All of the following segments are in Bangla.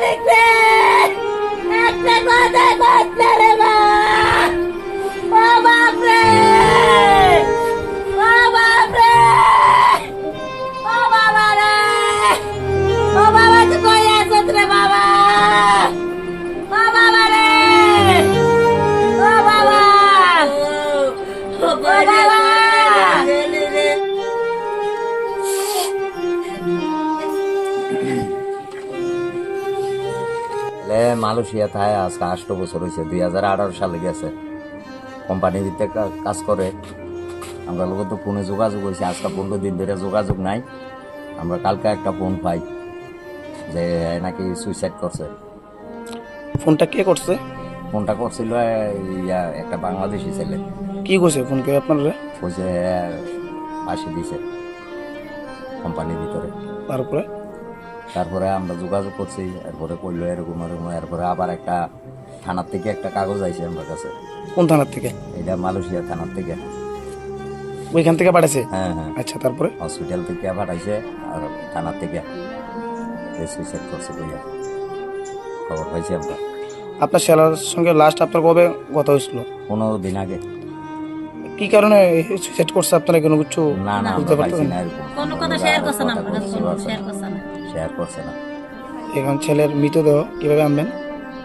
Panic Pig! মালয়েশিয়া থায় আজকে আষ্ট বছর হয়েছে দুই হাজার আঠারো সালে গেছে। কোম্পানির কা- কাজ করে। আমরা লোক তো ফোনে যোগাযোগ হয়েছে আজকে পনেরো দিন ধরে যোগাযোগ নাই। আমরা কালকে একটা ফোন পাই যে নাকি সুইসাইড করছে। ফোনটা কে করছে? ফোনটা করছিল ইয়া একটা বাংলাদেশি ছেলে। কি করছে ফোন করে আপনারা? কইছে ফাঁসি দিছে কোম্পানির ভিতরে। তারপরে? তারপরে আমরা যোগাযোগ করছি এরপরে কইলো এরকম এরকম এরপরে আবার একটা থানার থেকে একটা কাগজ আইছে আমার কাছে। কোন থানার থেকে? এটা মালয়েশিয়া থানার থেকে। ওইখান থেকে পাঠাইছে? হ্যাঁ হ্যাঁ। আচ্ছা তারপরে? হসপিটাল থেকে পাঠাইছে আর থানার থেকে। সুইসাইড করছে কইয়া। খবর পাইছি আমরা। আপনার ছেলের সঙ্গে লাস্ট আপনার কবে কথা হয়েছিল? পনেরো দিন আগে। কি কারণে সুইসাইড করছে? আপনারা কোনো কিছু না না বুঝতে পারতেন না এরকম। কোনো কথা শেয়ার করছে না শেয়ার করছে না শেয়ার করছে না। এখন ছেলের মৃতদেহ কীভাবে আনবেন?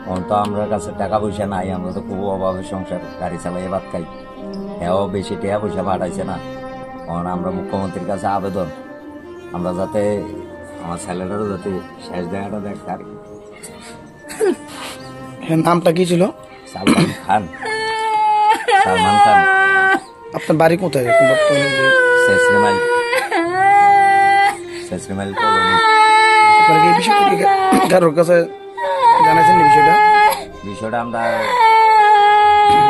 এখন তো আমরা কাছে টাকা পয়সা নাই আমরা তো খুব অভাবে সংসার গাড়ি চালাই ভাত খাই। হ্যাঁ বেশি টাকা পয়সা পাঠাইছে না। এখন আমরা মুখ্যমন্ত্রীর কাছে আবেদন। আমরা যাতে আমার ছেলেটারও যাতে শেষ দেখাটা দেখ কি। হ্যাঁ নামটা কি ছিল? সালমান খান। সালমান খান। আপনার বাড়ি কোথায় শেষরিমাইল শেষরিমাইল কলোনি। আপনারা কি এই বিষয়টা কি কারোর কাছে জানাইছেন এই বিষয়টা? বিষয়টা আমরা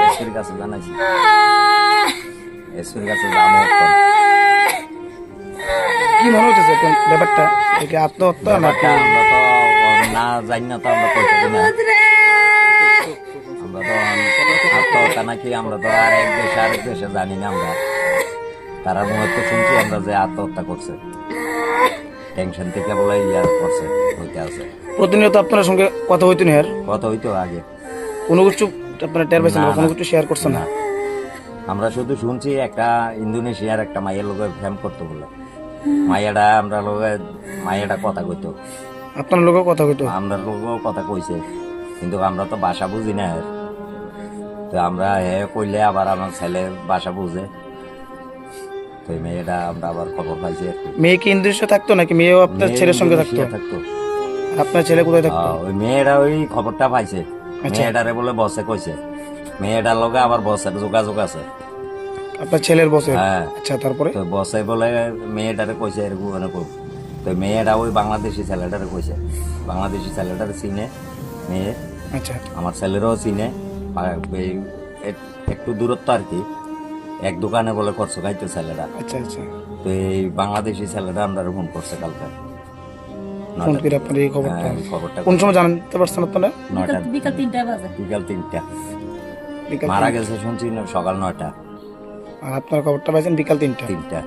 এসপির কাছে জানাইছি। এসপির কাছে কি মনে হচ্ছে এখন ব্যাপারটা? এটা আত্মহত্যা না আমরা তো না জানি না তো আমরা কইতে না। আমরা তো আত্মহত্যা নাকি আমরা তো আর এক দেশে আরেক দেশে জানি না আমরা। তারা মনে শুনছি আমরা যে আত্মহত্যা করছে। টেনশন থেকে বলে ইয়া করছে হইতে আছে। প্রতিনিয়ত আপনার সঙ্গে কথা হইতো না আর? কত হইতো আগে। কোনো কিছু আপনারা টের পাইছেন না, কোনো না। কিছু শেয়ার করছেন না? না। আমরা শুধু শুনছি একটা ইন্দোনেশিয়ার একটা মায়ের লোকের ফ্যাম করতো বলে। মাইয়াটা আমরা লোকে মাইয়াটা কথা কইতো। আপনার লোকেও কথা হইতো আমরা লোকও কথা কইছে। কিন্তু আমরা তো ভাষা বুঝি না এর। তো আমরা হে কইলে আবার আমার ছেলে ভাষা বুঝে। তো এই মেয়েটা আমরা আবার খবর পাইছি আর কি। মেয়ে কি থাকতো নাকি মেয়েও আপনার মেয়ে ছেলের সঙ্গে থাকতো? ইন্দোনেশিয়া থাকতো আপনার ছেলে কোথায় থাকতো? আহ, ওই মেয়েটা ওই খবরটা পাইছে। আচ্ছা। মেয়েটারে বলে বসে কইছে। মেয়েটার লগে আবার বসের যোগাযোগ আছে। আপনার ছেলের বসে? হ্যাঁ। আচ্ছা তারপরে? তো বসে বলে মেয়েটারে কইছে এরকম এরকম। তো মেয়েটা ওই বাংলাদেশি ছেলেটারে কইছে। বাংলাদেশি ছেলেটারে চিনে মেয়ে। আচ্ছা। আমার ছেলেরও চিনে। আর এই এক- একটু দূরত্ব আর কি। এক দোকানে বলে করছ খাইতো ছেলেরা। আচ্ছা আচ্ছা। তো এই বাংলাদেশি ছেলেরা আমরা ফোন করছে কালকে। ফোন করে আপনার এই খবরটা। হ্যাঁ, খবরটা কোন সময় জানতে পারছেন আপনারা? নয়টা বিকাল তিনটা বাজে। বিকাল তিনটা। মারা গেছে শুনছি না সকাল নয়টা। আর আপনার খবরটা পাইছেন বিকাল তিনটা। তিনটা।